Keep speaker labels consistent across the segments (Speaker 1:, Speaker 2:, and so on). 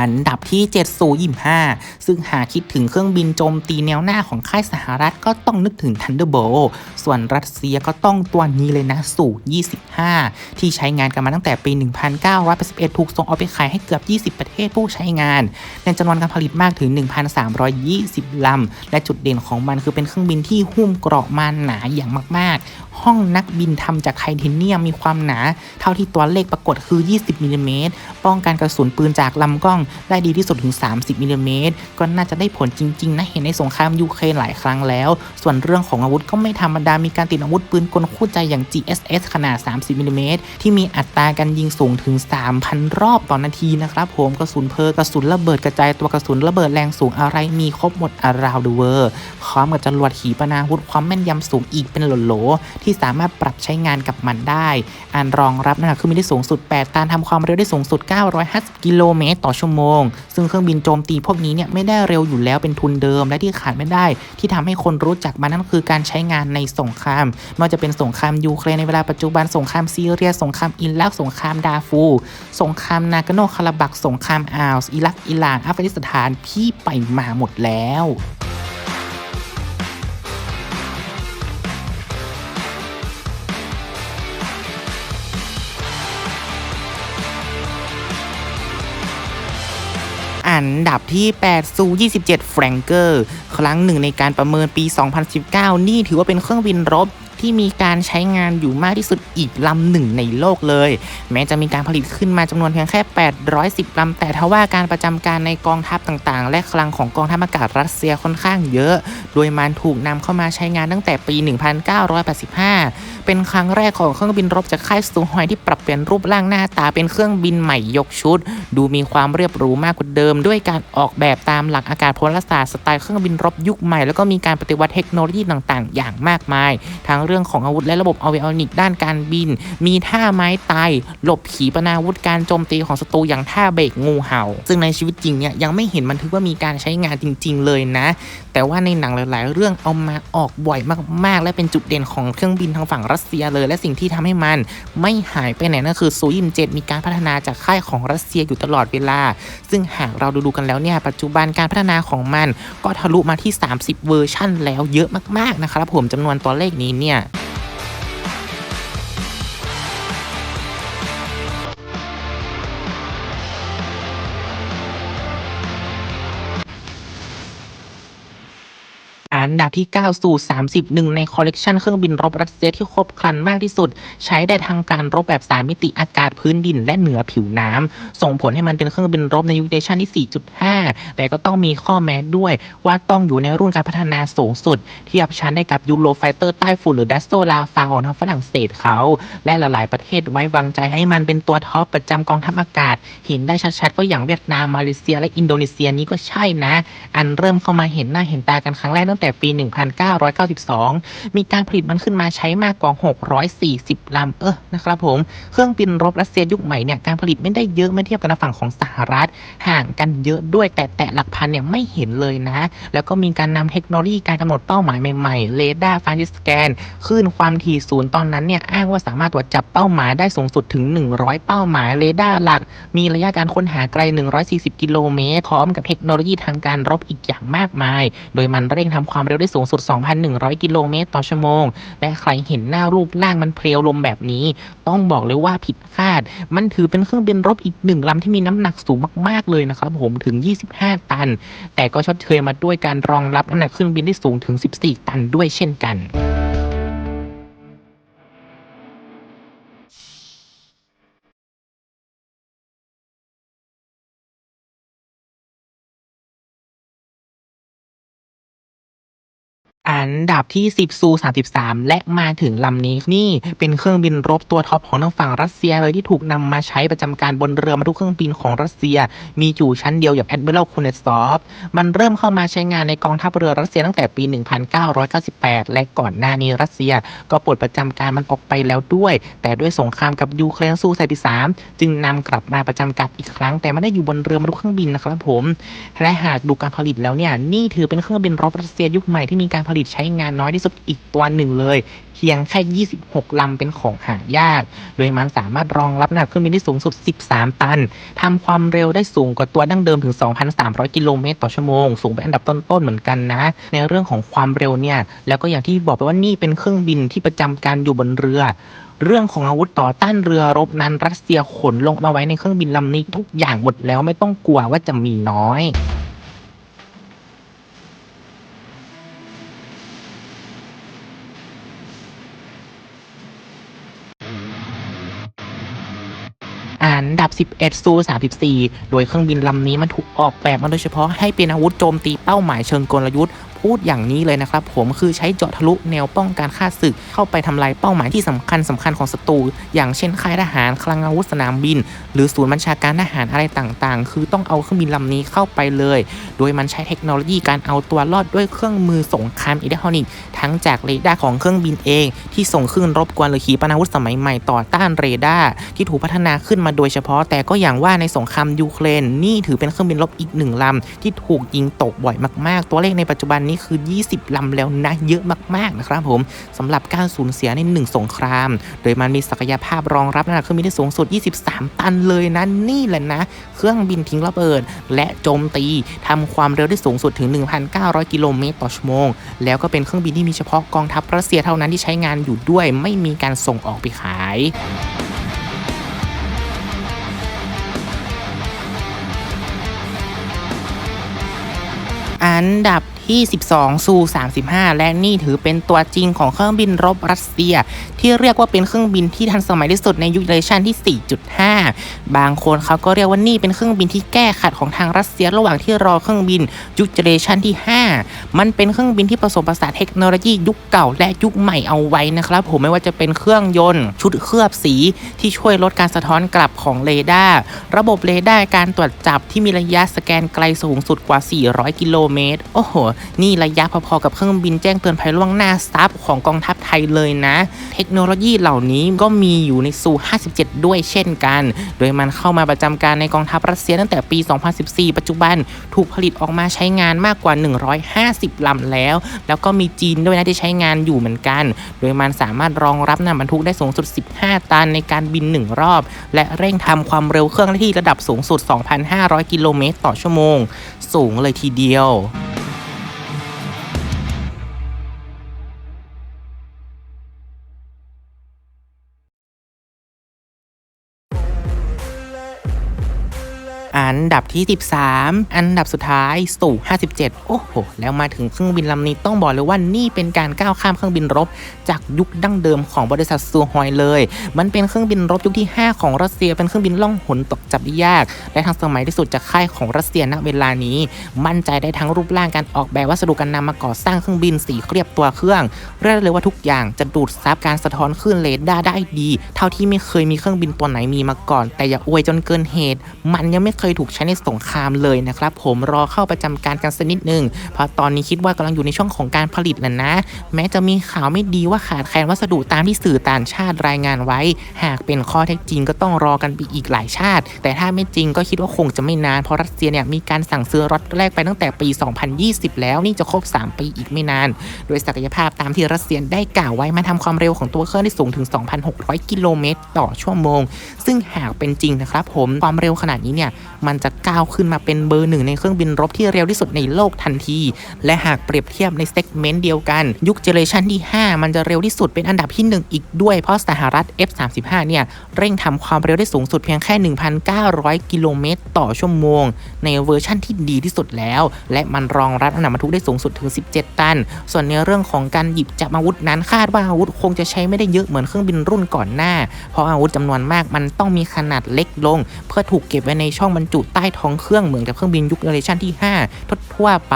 Speaker 1: อันดับที่7ซูยิม5ซึ่งหากคิดถึงเครื่องบินโจมตีแนวหน้าของค่ายสหรัฐก็ต้องนึกถึง Thunderbolt ส่วนรัสเซียก็ต้องตัวนี้เลยนะสู่ 25 ที่ใช้งานกันมาตั้งแต่ปี 1981 ถูกส่งออกไปขายให้เกือบ 20 ประเทศผู้ใช้งาน ในจำนวนการผลิตมากถึง 1,320 ลำ และจุดเด่นของมันคือเป็นเครื่องบินที่หุ้มเกราะมาหนาอย่างมาก ๆ ห้องนักบินทำจากไทเทเนียมมีความหนา เท่าที่ตัวเลขปรากฏคือ 20มิลลิเมตรป้องกันกระสุนปืนจากลำกล้องได้ดีที่สุดถึง 30มิลลิเมตรก็น่าจะได้ผลจริงๆนะเห็นในสงครามยูเครนหลายครั้งแล้ว ส่วนเรื่องของอาวุธก็ไม่ธรรมดามีการติดอาวุธปืนกลคู่ใจอย่าง GSS ขนาด 30มิลลิเมตรที่มีอัตราการยิงสูงถึง 3,000 รอบต่อนนาทีนะครับผมกระสุนเพลกระสุนระเบิดกระจายตัวกระสุนระเบิดแรงสูงอะไรมีครบหมดอาราวเดเวอร์พร้อมกับจรวดขีปนาวุธความแม่นยำสูงอีกเป็นโหลๆที่สามารถปรับใช้งานกับมันได้ อันรองรับน้ำหนักเครื่องบินได้สูงสุด 8 ตันทำความเร็วได้สูงสุด 950 กิโลเมตรต่อชั่วโมง ซึ่งเครื่องบินโจมตีพวกนี้เนี่ยไม่ได้เร็วอยู่แล้วเป็นทุนเดิมและที่ขาดไม่ได้ ที่ทำให้คนรู้จักมันนั่นคือการใช้งานในสงครามไม่ว่าจะเป็นสงครามยูเครนในเวลาปัจจุบันสงครามซีเรียสงครามอิรักสงครามดาฟู สงครามนากโนคาราบักสงครามอาวส์อิรักอิหร่านอัฟกานิสถานพี่ไปมาหมดแล้ว อันดับที่8ซู27แฟรงเกอร์ ครั้งหนึ่งในการประเมินปี 2019 นี่ถือว่าเป็นเครื่องบินรบ ที่มีการใช้งานอยู่มากที่สุดอีกลำหนึ่งในโลกเลย แม้จะมีการผลิตขึ้นมาจำนวนเพียงแค่ 810ลำแต่ทว่าการประจำการในกองทัพต่างๆ และคลังของกองทัพอากาศรัสเซียค่อนข้างเยอะ โดยมันถูกนำเข้ามาใช้งานตั้งแต่ปี 1985 เป็นครั้งแรกของเครื่องบินรบจากค่ายซูฮอยที่ปรับเปลี่ยนรูปร่างหน้าตาเป็นเครื่องบินใหม่ยกชุด ดูมีความเรียบหรูมากกว่าเดิม ด้วยการออกแบบตามหลักอากาศพลศาสตร์สไตล์เครื่องบินรบยุคใหม่แล้วก็มีการปฏิวัติเทคโนโลยีต่างๆ อย่างมากมายทั้งเรื่องื่องของอาวุธและระบบอเวอนิกด้านการบิน มีท่าไม้ตาย หลบขีปนาวุธการโจมตีของศัตรูอย่างท่าเบรกงูเห่า ซึ่งในชีวิตจริงเนี่ยยังไม่เห็นบันทึกว่ามีการใช้งานจริง ๆ เลยนะ แต่ว่าในหนังหลายๆ เรื่องเอามาออกบ่อยมากๆ และเป็นจุดเด่นของเครื่องบินทางฝั่งรัสเซียเลย และสิ่งที่ทำให้มันไม่หายไปไหนนั่นคือซูยิมเจ็มีการพัฒนาจากค่ายของรัสเซียอยู่ตลอดเวลา ซึ่งหากเราดูๆกันแล้วเนี่ยปัจจุบันการพัฒนาของมันก็ทะลุมาที่ 30 เวอร์ชั่นแล้วเยอะมากๆนะครับผมจำนวนตัวเลขนี้เนี่ย นดับที่ 9 สู่30หนึ่งในคอลเลกชันเครื่องบินรบรัสเซียที่ครบครันมากที่สุด ใช้ได้ทางการรบแบบ3มิติอากาศพื้นดินและเหนือผิวน้ำส่งผลให้มันเป็นเครื่องบินรบในยุคเดชันที่ 4.5 แต่ก็ต้องมีข้อแม้ด้วยว่าต้องอยู่ในรุ่นการพัฒนาสูงสุด เทียบชั้นได้กับยูโรไฟเตอร์ใต้ฝุ่นหรือดัสโซลาฟาของทางฝรั่งเศสเขา และหลายๆประเทศไว้วางใจให้มันเป็นตัวท็อปประจำกองทัพอากาศ เห็นได้ชัดๆก็อย่างเวียดนามมาเลเซีย และอินโดนีเซียนี้ก็ใช่นะ อันเริ่มเข้ามาเห็นหน้าเห็นตากันครั้งแรกตั้งแต่ปีี 1992 มีการผลิตมันขึ้นมาใช้มากกว่า 640 ลำ เออนะครับผม เครื่องบินรบรัสเซียยุคใหม่เนี่ยการผลิตไม่ได้เยอะเมื่อเทียบกับฝั่งของสหรัฐ ห่างกันเยอะด้วยแต่แตะหลักพันเนี่ยไม่เห็นเลยนะ แล้วก็มีการนำเทคโนโลยีการกำหนดเป้าหมายใหม่ๆเรดาร์ฟานิสแกนคลื่นความถี่ศูนย์ตอนนั้นเนี่ยอ้างว่าสามารถตรวจจับเป้าหมายได้สูงสุดถึง 100 เป้าหมายเรดาร์หลัก มีระยะการค้นหาไกล 140 กิโลเมตรพร้อมกับเทคโนโลยีทางการรบอีกอย่างมากมาย โดยมันเร่งทำความเร็วได้สูงสุด 2,100 กิโลเมตรต่อชั่วโมง และใครเห็นหน้ารูปร่างมันเพลียวลมแบบนี้ ต้องบอกเลยว่าผิดคาด มันถือเป็นเครื่องบินรบอีกหนึ่งลำที่มีน้ำหนักสูงมาก ๆ เลยนะครับผมถึง 25 ตัน แต่ก็ชดเชยมาด้วยการรองรับน้ำหนักเครื่องบินได้สูงถึง 14 ตันด้วยเช่นกัน อันดับที่ 10 ซู 33 และมาถึงลำนี้นี่เป็นเครื่องบินรบตัวท็อปของทางฝั่งรัสเซียเลยที่ถูกนำมาใช้ประจำการบนเรือบรรทุกเครื่องบินของรัสเซีย มีอยู่ชั้นเดียวอย่าง Admiral Kunetsov มันเริ่มเข้ามาใช้งานในกองทัพเรือรัสเซียตั้งแต่ปี 1998 และก่อนหน้านี้รัสเซีย ก็ปลดประจำการมันออกไปแล้วด้วย แต่ด้วยสงครามกับยูเครนซู 33 จึงนำกลับมาประจำการอีกครั้ง แต่ไม่ได้อยู่บนเรือบรรทุกเครื่องบินนะครับผมและหากดูการผลิตแล้วเนี่ยนี่ถือเป็นเครื่องบินรบรัสเซียยุคใหม่ที่มีการผลิตใช้งานน้อยที่สุดอีกตัวหนึ่งเลย เพียงแค่ 26 ลำเป็นของหายาก โดยมันสามารถรองรับน้ำหนักเครื่องบินได้สูงสุด 13 ตัน ทำความเร็วได้สูงกว่าตัวดั้งเดิมถึง 2,300 กิโลเมตรต่อชั่วโมง สูงเป็นอันดับต้นๆ เหมือนกันนะ ในเรื่องของความเร็วเนี่ย แล้วก็อย่างที่บอกไปว่านี่เป็นเครื่องบินที่ประจำการอยู่บนเรือเรื่องของอาวุธต่อต้านเรือรบนั้นรัสเซียขนลงมาไว้ในเครื่องบินลำนี้ทุกอย่างหมดแล้วไม่ต้องกลัวว่าจะมีน้อย อันดับ 11 ซู 34 โดยเครื่องบินลำนี้มันถูกออกแบบมาโดยเฉพาะให้เป็นอาวุธโจมตีเป้าหมายเชิงกลยุทธ์ พูดอย่างนี้เลยนะครับผมคือใช้เจาะทะลุแนวป้องกันฆ่าศึก เข้าไปทำลายเป้าหมายที่สำคัญสำคัญของศัตรูอย่างเช่นค่ายทหารคลังอาวุธสนามบิน หรือศูนย์บัญชาการทหารอะไรต่างๆ คือต้องเอาเครื่องบินลำนี้เข้าไปเลย โดยมันใช้เทคโนโลยีการเอาตัวรอดด้วยเครื่องมือสงครามอิเล็กทรอนิกส์ทั้งจากเรดาร์ของเครื่องบินเอง ที่ส่งขึ้นรบกวนหรือขีปนาวุธสมัยใหม่ต่อต้านเรดาร์ที่ถูกพัฒนาขึ้นมาโดยเฉพาะ แต่ก็อย่างว่าในสงครามยูเครนนี่ถือเป็นเครื่องบินรบอีกหนึ่งลำที่ถูกยิงตกบ่อยมากๆ ตัวเลขในปัจจุบันนี้คือ 20 ลำแล้วนะ เยอะมากๆนะครับผมสำหรับการสูญเสียในหนึ่งสงคราม โดยมันมีศักยภาพรองรับน้ำหนักเครื่องบินได้สูงสุด 23 ตันเลยนะนี่แหละนะ เครื่องบินทิ้งระเบิด และโจมตีทำความเร็วได้สูงสุดถึง 1,900 กิโลเมตรต่อชั่วโมง แล้วก็เป็นเครื่องบินที่มีเฉพาะกองทัพรัสเซียเท่านั้นที่ใช้งานอยู่ด้วยไม่มีการส่งออกไปขายอันดับ ที่ 12 ซู35 และนี่ถือเป็นตัวจริงของเครื่องบินรบรัสเซีย ที่เรียกว่าเป็นเครื่องบินที่ทันสมัยที่สุดในยุคเจเนอเรชันที่ 4.5 บางคนเขาก็เรียกว่านี่เป็นเครื่องบินที่แก้ขัดของทางรัสเซียระหว่างที่รอเครื่องบินยุคเจเนอเรชันที่ 5 มันเป็นเครื่องบินที่ผสมผสานเทคโนโลยียุคเก่าและยุคใหม่เอาไว้นะครับผมไม่ว่าจะเป็นเครื่องยนต์ ชุดเคลือบสีที่ช่วยลดการสะท้อนกลับของเรดาร์ระบบเรดาร์การตรวจจับที่มีระยะสแกนไกลสูงสุดกว่า 400 กิโลเมตรโอ้โห นี่ระยะพอๆกับเครื่องบินแจ้งเตือนภัยล่วงหน้าซับของกองทัพไทยเลยนะ เทคโนโลยีเหล่านี้ก็มีอยู่ในซู 57 ด้วยเช่นกัน โดยมันเข้ามาประจำการในกองทัพรัสเซียตั้งแต่ปี 2014 ปัจจุบันถูกผลิตออกมาใช้งานมากกว่า50 ลำแล้ว แล้วก็มีจีนด้วยนะที่ใช้งานอยู่เหมือนกัน โดยมันสามารถรองรับน้ำบรรทุกได้สูงสุด 15 ตันในการบิน 1 รอบ และเร่งทำความเร็วเครื่องได้ที่ระดับสูงสุด 2,500 กิโลเมตรต่อชั่วโมง สูงเลยทีเดียว ดับที่ 13 อันดับสุดท้ายสู่ 57 โอ้โห แล้วมาถึงเครื่องบินลำนี้ต้องบอกเลยว่านี่เป็นการก้าวข้ามเครื่องบินรบ จากยุคดั้งเดิมของบริษัทซูฮอยเลย มันเป็นเครื่องบินรบยุคที่ 5 ของรัสเซีย เป็นเครื่องบินล่องหนตกจับได้ยาก และทันสมัยที่สุดจากค่ายของรัสเซียณเวลานี้ มั่นใจได้ทั้งรูปร่างการออกแบบวัสดุการนำมาก่อสร้างเครื่องบินสีเครียบตัวเครื่องเรียกเลยว่าทุกอย่างจะดูดซับการสะท้อนคลื่นเรดาร์ได้ดี เท่าที่ไม่เคยมีเครื่องบินตัวไหนมีมาก่อน แต่อย่าอวยจนเกินเหตุ มันยังไม่เคยถูกใช้ในสงครามเลยนะครับผมรอเข้าประจำการกันสักนิดหนึงเพราะตอนนี้คิดว่ากำลังอยู่ในช่วงของการผลิตแล้วนะ แม้จะมีข่าวไม่ดีว่าขาดแคลนวัสดุตามที่สื่อต่างชาติรายงานไว้ หากเป็นข้อเท็จจริงก็ต้องรอกันไปอีกหลายชาติ แต่ถ้าไม่จริงก็คิดว่าคงจะไม่นานเพราะรัสเซียเนี่ยมีการสั่งซื้อรถแรกไปตั้งแต่ปี 2020 แล้วนี่จะครบ 3 ปีอีกไม่นาน โดยศักยภาพตามที่รัสเซียได้กล่าวไว้มาทำความเร็วของตัวเครื่องได้สูงถึง 2,600 กิโลเมตรต่อชั่วโมง ซึ่งหากเป็นจริงนะครับผมความเร็วขนาดนี้เนี่ยมันจะก้าวขึ้นมาเป็นเบอร์หนึ่งในเครื่องบินรบที่เร็วที่สุดในโลกทันที และหากเปรียบเทียบในเซกเมนต์เดียวกัน ยุคเจเนเรชันที่ 5 มันจะเร็วที่สุดเป็นอันดับที่ 1 อีกด้วย เพราะสหรัฐ F35 เนี่ย เร่งทำความเร็วได้สูงสุดเพียงแค่ 1,900 กิโลเมตรต่อชั่วโมง ในเวอร์ชั่นที่ดีที่สุดแล้ว และมันรองรับน้ำหนักบรรทุกได้สูงสุดถึง 17 ตัน ส่วนในเรื่องของการหยิบจับอาวุธนั้นคาดว่าอาวุธคงจะใช้ไม่ได้เยอะเหมือนเครื่องบินรุ่นก่อนหน้า เพราะอาวุธจำนวนมากมันต้องมีขนาดเล็กลง เพื่อถูกเก็บไว้ในช่องบรรจุใต้ท้องเครื่องเหมือนกับเครื่องบินยุคเจเนเรชันที่ 5 ทั่วไป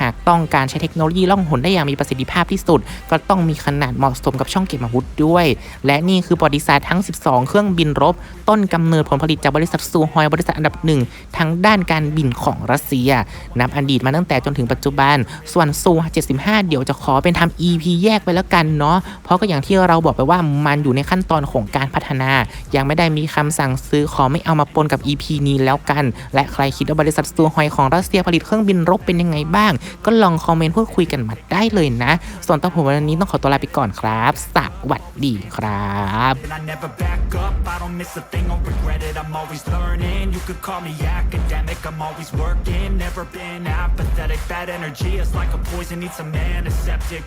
Speaker 1: หากต้องการใช้เทคโนโลยีล่องหนได้อย่างมีประสิทธิภาพที่สุด ก็ต้องมีขนาดเหมาะสมกับช่องเก็บอาวุธด้วย และนี่คือประวัติศาสตร์ทั้ง 12 เครื่องบินรบ ต้นกำเนิดผลผลิตจากบริษัทซูฮอยบริษัทอันดับหนึ่งทั้งด้านการบินของรัสเซียนับอดีตมาตั้งแต่จนถึงปัจจุบัน ส่วนซู75 เดี๋ยวจะขอเป็นทำ EP แยกไปแล้วกันเนาะเพราะก็อย่างที่เราบอกไปว่ามันอยู่ในขั้นตอนของการพัฒนา ยังไม่ได้มีคำสั่งซื้อขอไม่เอามาปนกับ EP นี้แล้วกันและใครคิดว่าบริษัทสตูฮอยของรัสเซียผลิตเครื่องบินรบเป็นยังไงบ้าง ก็ลองคอมเมนต์พูดคุยกันมาได้เลยนะ ส่วนตัวผมวันนี้ต้องขอตัวลาไปก่อนครับ สวัสดีครับ
Speaker 2: bad energy is like a poison needs a man, a septic